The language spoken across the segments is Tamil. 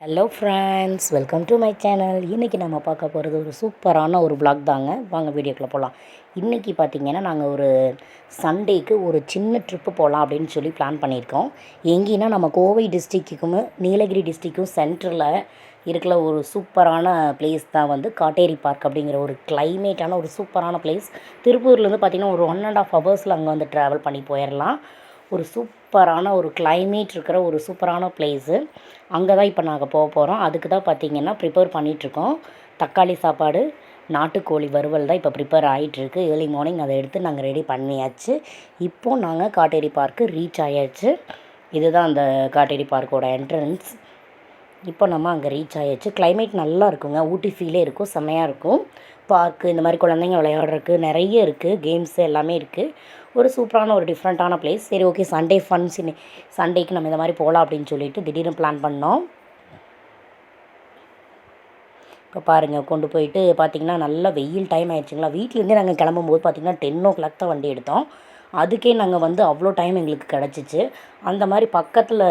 Hello friends welcome to my channel இன்றைக்கி நம்ம பார்க்க போகிறது ஒரு சூப்பரான ஒரு பிளாக் தாங்க. வாங்க வீடியோக்குள்ளே போகலாம் இன்றைக்கி பார்த்தீங்கன்னா நாங்கள் ஒரு சண்டேக்கு ஒரு சின்ன ட்ரிப்பு போகலாம் அப்படின்னு சொல்லி பிளான் பண்ணியிருக்கோம். எங்கேன்னா நம்ம கோவை டிஸ்ட்ரிக்ட்டுக்கும் நீலகிரி டிஸ்ட்ரிக்கும் சென்டரில் இருக்கிற ஒரு சூப்பரான பிளேஸ் தான் வந்து காட்டேரி பார்க் அப்படிங்கிற ஒரு கிளைமேட்டான ஒரு சூப்பரான பிளேஸ் திருப்பூர்லேருந்து பார்த்திங்கன்னா ஒரு ஒன் அண்ட் ஆஃப் ஹவர்ஸில் அங்கே வந்து ட்ராவல் பண்ணி போயிடலாம் ஒரு சூப்பரான ஒரு கிளைமேட் இருக்கிற ஒரு சூப்பரான பிளேஸு அங்கே தான் இப்போ நாங்கள் போக போகிறோம் அதுக்கு தான் பார்த்தீங்கன்னா ப்ரிப்பேர் பண்ணிகிட்ருக்கோம் தக்காளி சாப்பாடு நாட்டுக்கோழி வறுவல் தான் இப்போ ப்ரிப்பேர் ஆகிட்டுருக்கு ஏர்லி மார்னிங் அதை எடுத்து நாங்கள் ரெடி பண்ணியாச்சு. இப்போது நாங்கள் காட்டேரி பார்க்கு ரீச் ஆயாச்சு. இதுதான் அந்த காட்டேரி பார்க்கோட என்ட்ரன்ஸ் இப்போ நம்ம அங்கே ரீச் ஆயாச்சு. கிளைமேட் நல்லா இருக்குங்க. ஊட்டி ஃபீலே இருக்கும். செம்மையாக இருக்கும். பார்க்கு இந்த மாதிரி குழந்தைங்க விளையாடுறதுக்கு நிறைய இருக்குது கேம்ஸ் எல்லாமே இருக்குது ஒரு சூப்பரான ஒரு டிஃப்ரெண்ட்டான பிளேஸ் சரி ஓகே சண்டே ஃபன்ஸ் சண்டேக்கு நம்ம இந்த மாதிரி போகலாம் அப்படின்னு சொல்லிட்டு திடீர்னு பிளான் பண்ணோம். இப்போ பாருங்கள் கொண்டு போயிட்டு பார்த்திங்கன்னா நல்லா வெயில் டைம் ஆயிடுச்சுங்களா? வீட்டிலேருந்தே நாங்கள் கிளம்பும்போது பார்த்தீங்கன்னா டென் ஓ கிளாக் தான் வண்டி எடுத்தோம். அதுக்கே நாங்கள் வந்து அவ்வளோ டைம் எங்களுக்கு கிடச்சிச்சு. அந்த மாதிரி பக்கத்தில்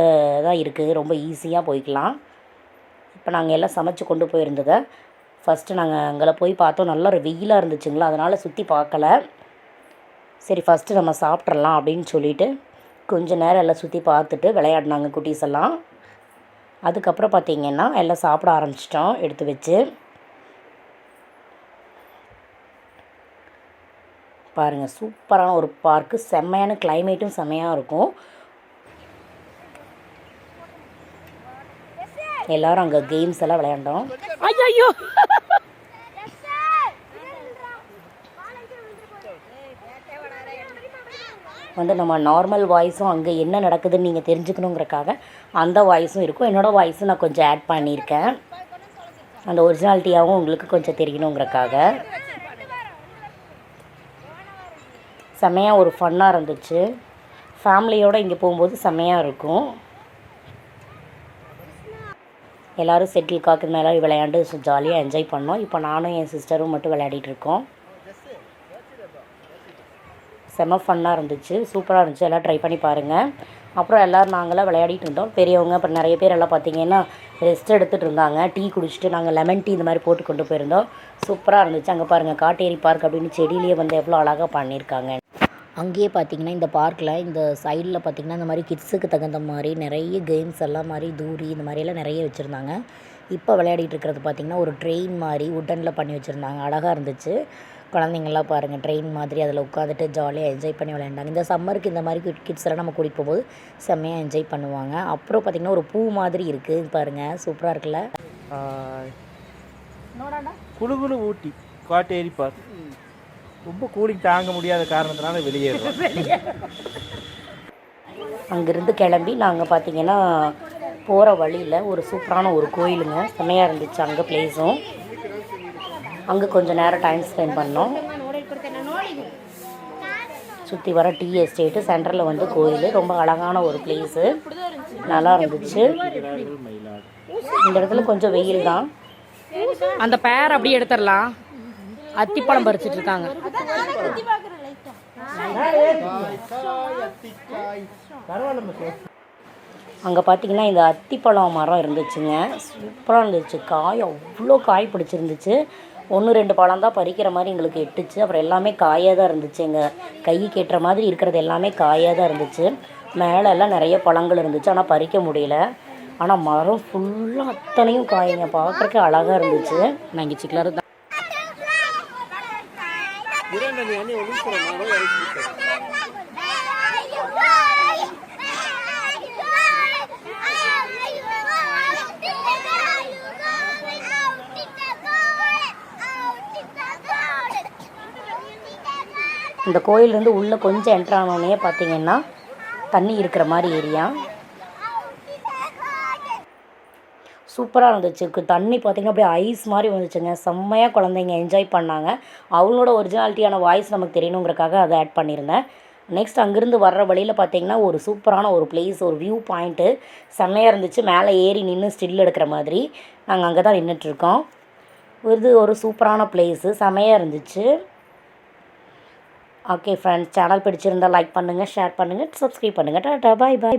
தான் இருக்குது ரொம்ப ஈஸியாக போய்க்கலாம். இப்போ நாங்கள் எல்லாம் சமைச்சு கொண்டு போயிருந்ததை ஃபஸ்ட்டு நாங்கள் அங்கே போய் பார்த்தோம். நல்லா ஒரு வெயிலாக இருந்துச்சுங்களா? அதனால் சுற்றி பார்க்கல. சரி ஃபஸ்ட்டு நம்ம சாப்பிட்றலாம் அப்படின்னு சொல்லிட்டு கொஞ்சம் நேரம் எல்லாம் சுற்றி பார்த்துட்டு விளையாடினாங்க குட்டீஸ் எல்லாம். அதுக்கப்புறம் பார்த்தீங்கன்னா எல்லாம் சாப்பிட ஆரம்பிச்சிட்டோம் எடுத்து வச்சு. பாருங்கள் சூப்பரான ஒரு பார்க்கு செம்மையான கிளைமேட்டும் செம்மையாக இருக்கும். எல்லாரும் அங்கே கேம்ஸ் எல்லாம் விளையாண்டோம். ஐயோ வந்து நம்ம நார்மல் வாய்ஸும் அங்கே என்ன நடக்குதுன்னு நீங்கள் தெரிஞ்சுக்கணுங்கிறக்காக அந்த வாய்ஸும் இருக்கும். என்னோடய வாய்ஸும் நான் கொஞ்சம் ஆட் பண்ணியிருக்கேன். அந்த ஒரிஜினாலிட்டியாகவும் உங்களுக்கு கொஞ்சம் தெரியணுங்கிறக்காக. செம்மையாக ஒரு ஃபன்னாக இருந்துச்சு. ஃபேமிலியோடு இங்கே போகும்போது செம்மையாக இருக்கும். எல்லோரும் செட்டில் காக்கு மேலே விளையாண்டு ஜாலியாக என்ஜாய் பண்ணோம். இப்போ நானும் என் சிஸ்டரும் மட்டும் விளையாடிட்டு இருக்கோம். ஃபன்னாக இருந்துச்சு. சூப்பராக இருந்துச்சு. எல்லாம் ட்ரை பண்ணி பாருங்கள் அப்புறம் எல்லோரும் நாங்களாம் விளையாடிட்டு இருந்தோம். பெரியவங்க அப்புறம் நிறைய பேர் எல்லாம் பார்த்தீங்கன்னா ரெஸ்ட் எடுத்துகிட்டு இருந்தாங்க. டீ குடிச்சிட்டு நாங்கள் லெமன் டீ இந்த மாதிரி போட்டு கொண்டு போயிருந்தோம். சூப்பராக இருந்துச்சு. அங்கே பாருங்கள் காட்டேரி பார்க் அப்படின்னு செடியிலேயே வந்து எவ்வளோ அழகாக பண்ணியிருக்காங்க. அங்கேயே பார்த்தீங்கன்னா இந்த பார்க்கில் இந்த சைடில் பார்த்தீங்கன்னா இந்த மாதிரி கிட்ஸுக்கு தகுந்த மாதிரி நிறைய கேம்ஸ் எல்லாம் மாதிரி தூரி இந்த மாதிரியெல்லாம் நிறைய வச்சுருந்தாங்க. இப்போ விளையாடிட்டு இருக்கிறது பார்த்திங்கன்னா ஒரு ட்ரெயின் மாதிரி உட்டனில் பண்ணி வச்சுருந்தாங்க. அழகாக இருந்துச்சு. குழந்தைங்கள்லாம் பாருங்கள் ட்ரெயின் மாதிரி அதில் உட்காந்துட்டு ஜாலியாக என்ஜாய் பண்ணி விளையாண்டாங்க. இந்த சம்மருக்கு இந்த மாதிரி கிட்ஸ் எல்லாம் நம்ம கூட்டிகிட்டு போகும்போது செம்மையாக என்ஜாய் பண்ணுவாங்க. அப்புறம் பார்த்திங்கன்னா ஒரு பூ மாதிரி இருக்குது பாருங்கள் சூப்பராக இருக்குல்ல. குளுகுளு ஊட்டி காட்டேரி பார்க் ரொம்ப கூலிங் தாங்க முடியாத காரணத்தினால வெளியேறோம். அங்கேருந்து கிளம்பி நாங்கள் பார்த்தீங்கன்னா போகிற வழியில் ஒரு சூப்பரான ஒரு கோயிலுங்க. செம்மையாக இருந்துச்சு அங்கே பிளேஸும் அங்கே கொஞ்சம் நேரம் டைம் ஸ்பெண்ட் பண்ணோம். சுற்றி வர டீ எஸ்டேட்டு சென்டரில் வந்து கோயில். ரொம்ப அழகான ஒரு பிளேஸு நல்லா இருந்துச்சு. இந்த இடத்துல கொஞ்சம் வெயில் தான். அந்த பேர் அப்படியே எடுத்துடலாம். அத்திப்பழம் பறிச்சிட்டு இருக்காங்க அங்கே பார்த்தீங்கன்னா இந்த அத்திப்பழம் மரம் இருந்துச்சுங்க. சூப்பராக இருந்துச்சு. காய் அவ்வளோ காய் பிடிச்சிருந்துச்சு. ஒன்று ரெண்டு பழம் தான் பறிக்கிற மாதிரி எங்களுக்கு எட்டுச்சு. அப்புறம் எல்லாமே காயாக தான் இருந்துச்சு எங்கள் கைக்கு எட்டுற மாதிரி இருக்கிறது எல்லாமே காயாக தான் இருந்துச்சு. மேலே எல்லாம் நிறைய பழங்கள் இருந்துச்சு. ஆனால் பறிக்க முடியல. ஆனால் மரம் ஃபுல்லாக அத்தனையும் காய்ங்க. பார்க்குறக்கு அழகாக இருந்துச்சு. நான் இங்கே சிக்கலாரு தான் இந்த கோயிலேருந்து உள்ளே கொஞ்சம் என்ட்ரு ஆனோடனே பார்த்தீங்கன்னா தண்ணி இருக்கிற மாதிரி ஏரியா. சூப்பராக இருந்துச்சு. கு- தண்ணி பார்த்தீங்கன்னா அப்படியே ஐஸ் மாதிரி வந்துச்சுங்க. செம்மையாக குழந்தைங்க என்ஜாய் பண்ணாங்க. அவங்களோட ஒரிஜினாலிட்டியான வாய்ஸ் நமக்கு தெரியணுங்கிறக்காக அதை ஆட் பண்ணியிருந்தேன். நெக்ஸ்ட் அங்கேருந்து வர்ற வழியில் பார்த்தீங்கன்னா ஒரு சூப்பரான ஒரு பிளேஸ் ஒரு வியூ பாயிண்ட்டு செம்மையாக இருந்துச்சு. மேலே ஏறி நின்று ஸ்டில் எடுக்கிற மாதிரி. நாங்கள் அங்கே தான் நின்றுட்டுருக்கோம் இது ஒரு சூப்பரான பிளேஸு செம்மையாக இருந்துச்சு. ஓகே ஃப்ரெண்ட்ஸ் சேனல் பிடிச்சிருந்தா லைக் பண்ணுங்கள் ஷேர் பண்ணுங்கள் சப்ஸ்கிரைப் பண்ணுங்கள் டாட்டா பாய் பாய்